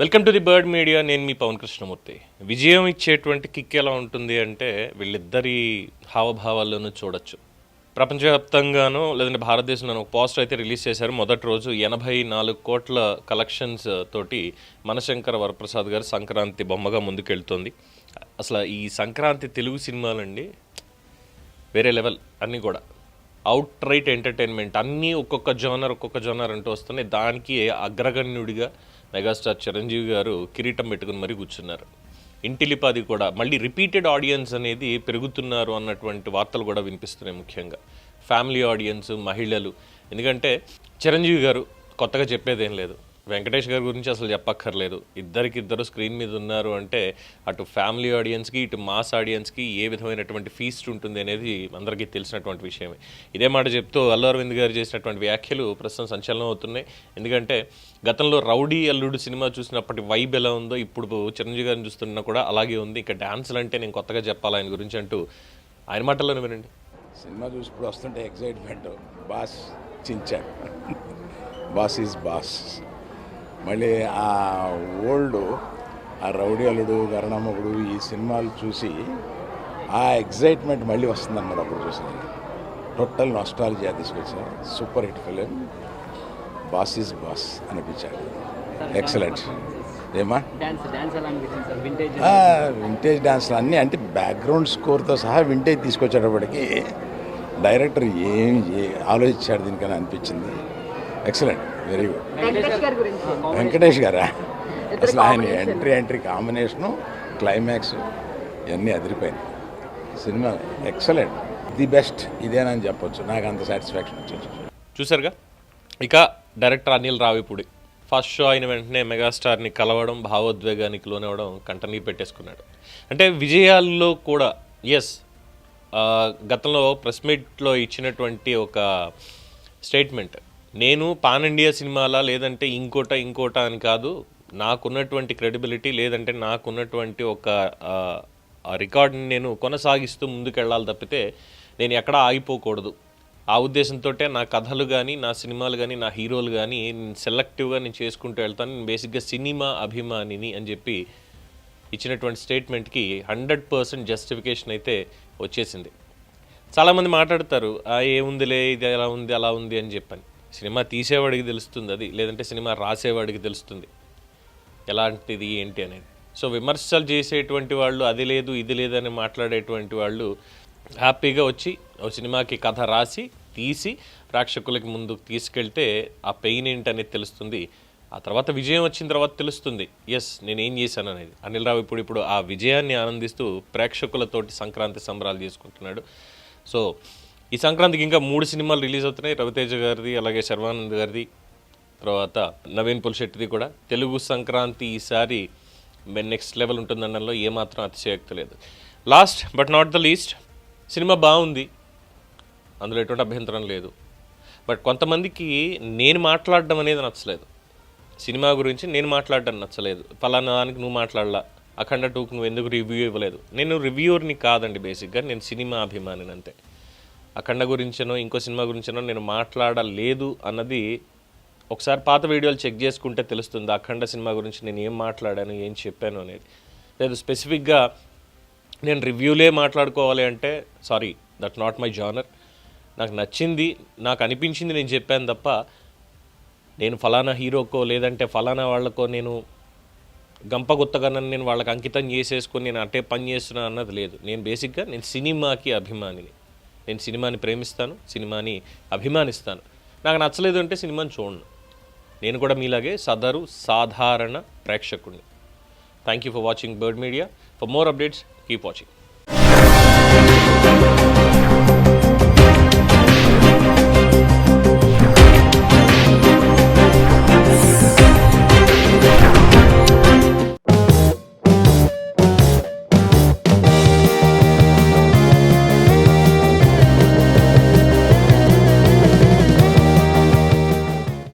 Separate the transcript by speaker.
Speaker 1: Welcome to the Bird Media. నేను మీ పవన్ కృష్ణమూర్తి. విజయం ఇచ్చేటువంటి కిక్ ఎలా ఉంటుంది అంటే వీళ్ళిద్దరి హావభావాల్లోనూ చూడొచ్చు. ప్రపంచవ్యాప్తంగానూ లేదంటే భారతదేశంలోనో ఒక పోస్టర్ అయితే రిలీజ్ చేశారు మొదటి రోజు ఎనభై నాలుగు కోట్ల కలెక్షన్స్ తోటి మనశంకర వరప్రసాద్ గారు సంక్రాంతి బొమ్మగా ముందుకెళ్తోంది. అసలు ఈ సంక్రాంతి తెలుగు సినిమాలండి వేరే లెవెల్ అన్నీ కూడా. అవుట్ రైట్ ఎంటర్టైన్మెంట్ అన్నీ ఒక్కొక్క జోనర్ ఒక్కొక్క జోనర్ అంటూ వస్తున్నాయి. దానికి అగ్రగణ్యుడిగా మెగాస్టార్ చిరంజీవి గారు కిరీటం పెట్టుకుని మరీ కూర్చున్నారు. ఇంటిలిపాది కూడా మళ్ళీ రిపీటెడ్ ఆడియన్స్ అనేది పెరుగుతున్నారు అన్నటువంటి వార్తలు కూడా వినిపిస్తున్నాయి ముఖ్యంగా. ఫ్యామిలీ ఆడియన్స్ మహిళలు. ఎందుకంటే చిరంజీవి గారు కొత్తగా చెప్పేదేం లేదు. వెంకటేష్ గారి గురించి అసలు చెప్పక్కర్లేదు. ఇద్దరికి ఇద్దరు స్క్రీన్ మీద ఉన్నారు అంటే అటు ఫ్యామిలీ ఆడియన్స్కి ఇటు మాస్ ఆడియన్స్కి ఏ విధమైనటువంటి ఫీస్ట్ ఉంటుంది అనేది అందరికీ తెలిసినటువంటి విషయమే. ఇదే మాట చెప్తూ అల్లు అరవింద్ గారు చేసినటువంటి వ్యాఖ్యలు ప్రస్తుతం సంచలనం అవుతున్నాయి. ఎందుకంటే గతంలో రౌడీ అల్లుడు సినిమా చూసినప్పటి వైబ్ ఎలా ఉందో ఇప్పుడు చిరంజీవి గారిని చూస్తున్నా కూడా అలాగే ఉంది. ఇంకా డ్యాన్సులు అంటే నేను కొత్తగా చెప్పాలి ఆయన గురించి అంటూ ఆయన మాటల్లోనే వినండి.
Speaker 2: సినిమా చూసి ఇప్పుడు వస్తుంటే ఎగ్జైట్మెంట్ బాస్ చించాడు బాస్ ఈజ్ బాస్. మళ్ళీ ఆ ఓల్డ్ ఆ రౌడీ అల్లుడు గరణమ్మగుడు ఈ సినిమాలు చూసి ఆ ఎగ్జైట్మెంట్ మళ్ళీ వస్తుందన్నమాట అప్పుడు చూసి. టోటల్ నాస్టాలజియా తీసుకొచ్చా super hit film. Boss is boss అనిపించాడు. ఎక్సలెంట్. ఏమా?
Speaker 3: వింటేజ్
Speaker 2: డాన్స్లు అన్నీ అంటే బ్యాక్గ్రౌండ్ స్కోర్తో సహా వింటేజ్ తీసుకొచ్చేటప్పటికి డైరెక్టర్ ఏం ఏ- ఆలోచించాడు దీనికని అనిపించింది. ఎక్సలెంట్. వెరీ గుడ్
Speaker 3: వెంకటేష్ గారి గురించి.
Speaker 2: వెంకటేష్ గారా? అసలు ఆయన ఎంట్రీ ఎంట్రీ కాంబినేషను క్లైమాక్స్ ఇవన్నీ అదిరిపోయినాయి. సినిమా ఎక్సలెంట్ ది బెస్ట్ ఇదేనని చెప్పొచ్చు. నాకు అంత సాటిస్ఫాక్షన్ వచ్చింది
Speaker 1: చూసారుగా? ఇక director Anil Ravipudi. First show అయిన వెంటనే మెగాస్టార్ని కలవడం భావోద్వేగానికి లోనవడం కంటనీ పెట్టేసుకున్నాడు. అంటే విజయాల్లో కూడా ఎస్ గతంలో ప్రెస్ మీట్లో ఇచ్చినటువంటి ఒక స్టేట్మెంట్ నేను పాన్ ఇండియా సినిమాలా లేదంటే ఇంకోట ఇంకోట అని కాదు నాకున్నటువంటి క్రెడిబిలిటీ లేదంటే నాకున్నటువంటి ఒక రికార్డుని రికార్డ్ని నేను కొనసాగిస్తూ ముందుకెళ్ళాలి తప్పితే నేను ఎక్కడ ఆగిపోకూడదు. ఆ ఉద్దేశంతో నా కథలు కానీ నా సినిమాలు కానీ నా హీరోలు కానీ నేను సెలెక్టివ్గా నేను చేసుకుంటూ వెళ్తాను. నేను బేసిక్గా సినిమా అభిమానిని అని చెప్పి ఇచ్చినటువంటి స్టేట్మెంట్కి హండ్రెడ్ పర్సెంట్ జస్టిఫికేషన్ అయితే వచ్చేసింది. చాలామంది మాట్లాడతారు ఏముందిలే ఇది ఎలా ఉంది అలా ఉంది అని చెప్పని. సినిమా తీసేవాడికి తెలుస్తుంది అది లేదంటే సినిమా రాసేవాడికి తెలుస్తుంది. ఎలాంటిది ఏంటి అనేది. సో విమర్శలు చేసేటువంటి వాళ్ళు అది లేదు ఇది లేదని మాట్లాడేటువంటి వాళ్ళు హ్యాపీగా వచ్చి ఓ సినిమాకి కథ రాసి తీసి ప్రేక్షకులకి ముందుకు తీసుకెళ్తే ఆ పెయిన్ ఏంటనేది తెలుస్తుంది. ఆ తర్వాత విజయం వచ్చిన తర్వాత తెలుస్తుంది. ఎస్ నేను ఏం చేశాను అనేది. అనిల్ రావు ఇప్పుడు ఇప్పుడు ఆ విజయాన్ని ఆనందిస్తూ ప్రేక్షకులతోటి సంక్రాంతి సంబరాలు చేసుకుంటున్నాడు. సో ఈ సంక్రాంతికి ఇంకా మూడు సినిమాలు రిలీజ్ అవుతున్నాయి. రవితేజ గారిది అలాగే శర్వానంద్ గారిది తర్వాత నవీన్ పుల్శెట్టిది కూడా. తెలుగు సంక్రాంతి ఈసారి నెక్స్ట్ లెవెల్ ఉంటుందన్నలో ఏమాత్రం అతిశయోక్తి లేదు. Last but not the least cinema బాగుంది. అందులో ఎటువంటి అభ్యంతరం లేదు. బట్ కొంతమందికి నేను మాట్లాడడం అనేది నచ్చలేదు. సినిమా గురించి నేను మాట్లాడడం నచ్చలేదు. పలానా దానికి నువ్వు మాట్లాడలా. అఖండ టూకు నువ్వు ఎందుకు రివ్యూ ఇవ్వలేదు? నేను రివ్యూర్ని కాదండి బేసిక్గా. నేను సినిమా అభిమానిని అంతే అఖండ గురించనో ఇంకో సినిమా గురించనో నేను మాట్లాడలేదు అన్నది ఒకసారి పాత వీడియోలు చెక్ చేసుకుంటే తెలుస్తుంది అఖండ సినిమా గురించి నేను ఏం మాట్లాడాను ఏం చెప్పాను అనేది. లేదు స్పెసిఫిక్గా నేను రివ్యూలే మాట్లాడుకోవాలి అంటే sorry that not my genre. నాకు నచ్చింది నాకు అనిపించింది నేను చెప్పాను తప్ప నేను ఫలానా హీరోకో లేదంటే ఫలానా వాళ్ళకో నేను గంపగుత్తగా నన్ను నేను వాళ్ళకి అంకితం చేసేసుకొని నేను అట్టే పని చేస్తున్నా అన్నది లేదు. నేను బేసిక్గా నేను సినిమాకి అభిమానిని. నేను సినిమాని ప్రేమిస్తాను సినిమాని అభిమానిస్తాను. నాకు నచ్చలేదు అంటే సినిమాని చూడను. నేను కూడా మీలాగే సదరు సాధారణ ప్రేక్షకుడిని thank you for watching Bird Media for more updates keep watching